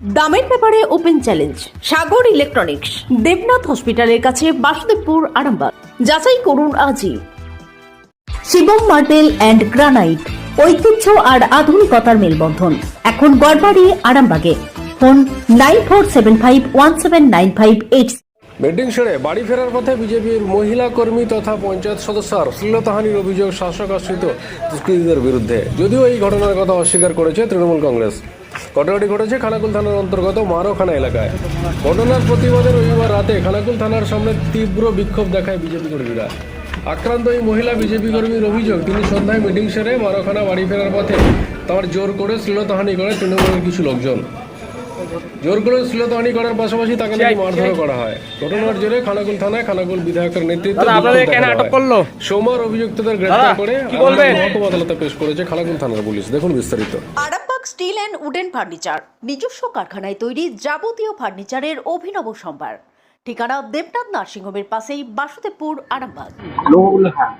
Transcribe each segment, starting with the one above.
দামের ব্যাপারে open challenge, Sagar electronics, Debnath হসপিটালের কাছে বাসুদেবপুর, আরামবাগ। যাচাই করুন আজই। শিবম মার্বেল অ্যান্ড গ্রানাইট, ঐতিহ্য আর আধুনিকতার মেলবন্ধন। এখন গড়বাড়ি, আরামবাগে। Phone nine four seven five one seven nine five eight. Meeting সেরে বাড়ি ফেরার পথে বিজেপির মহিলা কর্মী তথা পঞ্চায়েত সদস্য শ্লীলতাহানির অভিযোগ শাসক আশ্রিত দুষ্কৃতীদের বিরুদ্ধে। যদিও এই ঘটনার কথা অস্বীকার করেছে তৃণমূল কংগ্রেস। ঘটনাটি ঘটেছে খানাকুল থানার অন্তর্গত মারোখানা এলাকায়। ঘটনার প্রতিবাদে রবিবার রাতে খানাকুল থানার সামনে তীব্র বিক্ষোভ দেখায় বিজেপি কর্মীরা। আক্রান্ত এই মহিলা বিজেপি কর্মীর অভিযোগ তিনি সন্ধ্যায় মিটিং সেরে মারোখানা বাড়ি ফেরার পথে তার জোর করে শ্লীলতাহানি করে তৃণমূলের কিছু লোকজন। জোর করে শ্লীলতাহানি করার পাশাপাশি তাকে নাকি মারধর করা হয়। ঘটনার জেরে খানাকুল থানায় খানাকুল বিধায়কের নেতৃত্বে? সোমবার অভিযুক্তদের গ্রেফতার করে কি মহকুমা আদালতে পেশ করেছে খানাকুল থানার পুলিশ। দেখুন বিস্তারিত। Arambagh steel and wooden furniture নিজস্ব কারখানায় তৈরি যাবতীয় ফার্নিচারের অভিনব সম্ভার। ঠিকানা দেবনাথ নার্সিংহোমের পাশেই বাসুদেবপুর আরামবাগ। হ্যাঁ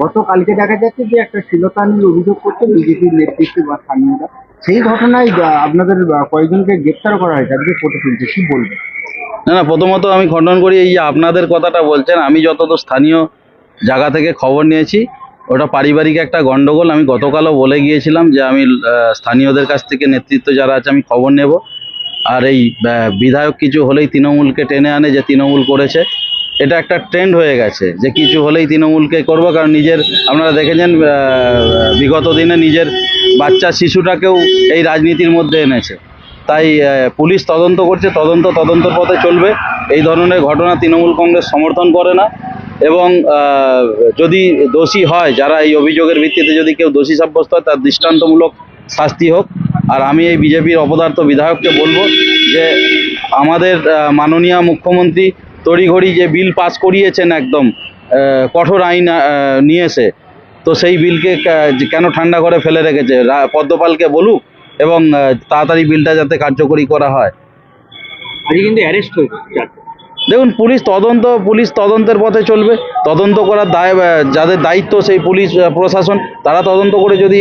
গতকালকে দেখা যাচ্ছে যে একটা শিলতানি অভিযোগ করছে বিজেপির নেতৃত্বে বা স্থানীয়রা। সেই ঘটনায় আপনাদের কয়েকজনকে গ্রেপ্তার করা হয়েছে। আজকে ফটো তুলছে। কি বলবেন না না প্রথমত আমি খণ্ডন করি এই যে আপনাদের কথাটা বলছেন আমি যতদূর স্থানীয় জায়গা থেকে খবর নিয়েছি ওটা পারিবারিক একটা গন্ডগোল। আমি গতকালও বলে গিয়েছিলাম যে আমি স্থানীয়দের কাছ থেকে নেতৃত্ব যারা আছে আমি খবর নেব। আর এই বিধায়ক কিছু হলেই তৃণমূলকে টেনে আনে যে তৃণমূল করেছে। এটা একটা ট্রেন্ড হয়ে গেছে যে কিছু হলেই তৃণমূলকে করব। কারণ নিজের, আপনারা দেখেছেন বিগত দিনে নিজের বাচ্চা শিশুটাকেও এই রাজনীতির মধ্যে এনেছে। তাই পুলিশ তদন্ত করছে, তদন্ত তদন্তর পথে চলবে। এই ধরনের ঘটনা তৃণমূল কংগ্রেস সমর্থন করে না। এবং যদি দোষী হয়, যারা এই অভিযোগের ভিত্তিতে যদি কেউ দোষী সাব্যস্ত হয়, তার দৃষ্টান্তমূলক শাস্তি হোক। আর আমি এই বিজেপির অপদার্থ বিধায়ককে বলব যে, আমাদের মাননীয় মুখ্যমন্ত্রী তড়িঘড়ি যে বিল পাস করিয়েছেন একদম কঠোর আইন নিয়ে এসে তো সেই বিলকে কেন ঠান্ডা করে ফেলে রেখেছে? পদ্মপালকে বলুক এবং তাড়াতাড়ি বিলটা যাতে কার্যকরী করা হয়। আজকে কিন্তু অ্যারেস্ট হয়েছে দেখুন পুলিশ তদন্ত পুলিশ তদন্তের পথে চলবে। তদন্ত করার দায় যাদের দায়িত্ব সেই পুলিশ প্রশাসন তারা তদন্ত করে যদি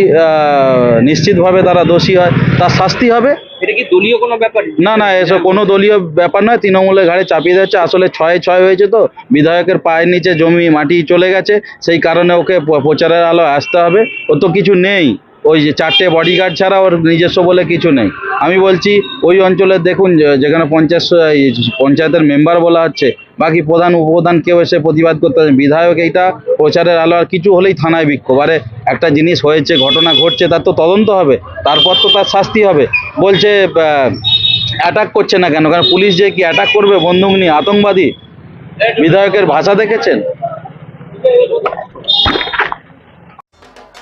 নিশ্চিতভাবে তারা দোষী হয় তার শাস্তি হবে। এটা কি দলীয় কোনো ব্যাপার? না না এসব কোনো দলীয় ব্যাপার নয়। তৃণমূলের ঘাড়ে চাপিয়ে যাচ্ছে আসলে ছয় ছয় হয়েছে তো। বিধায়কের পায়ের নিচে জমি মাটি চলে গেছে। সেই কারণে ওকে প্রচারের আলো আসতে হবে। ও তো কিছু নেই। ওই যে চারটে বডিগার্ড ছাড়া ওর নিজস্ব বলে কিছু নেই। আমি বলছি, ওই অঞ্চলে দেখুন যেখানে পঞ্চায়েত পঞ্চায়েতের মেম্বার বলা হচ্ছে, বাকি প্রধান, উপপ্রধান কেউ এসে প্রতিবাদ করতে বিধায়ক এইটা প্রচারের আলো, আর কিছু হলেই থানায় বিক্ষোভ। আরে, একটা জিনিস হয়েছে, ঘটনা ঘটছে, তার তো তদন্ত হবে। তারপর তো তার শাস্তি হবে। বলছে অ্যাটাক করছে না কেন? কারণ পুলিশ যে কি অ্যাটাক করবে, বন্দুক নিয়ে? আতঙ্কবাদী? বিধায়কের ভাষা দেখেছেন?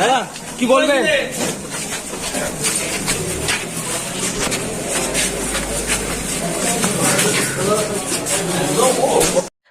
দাদা কি বলবেন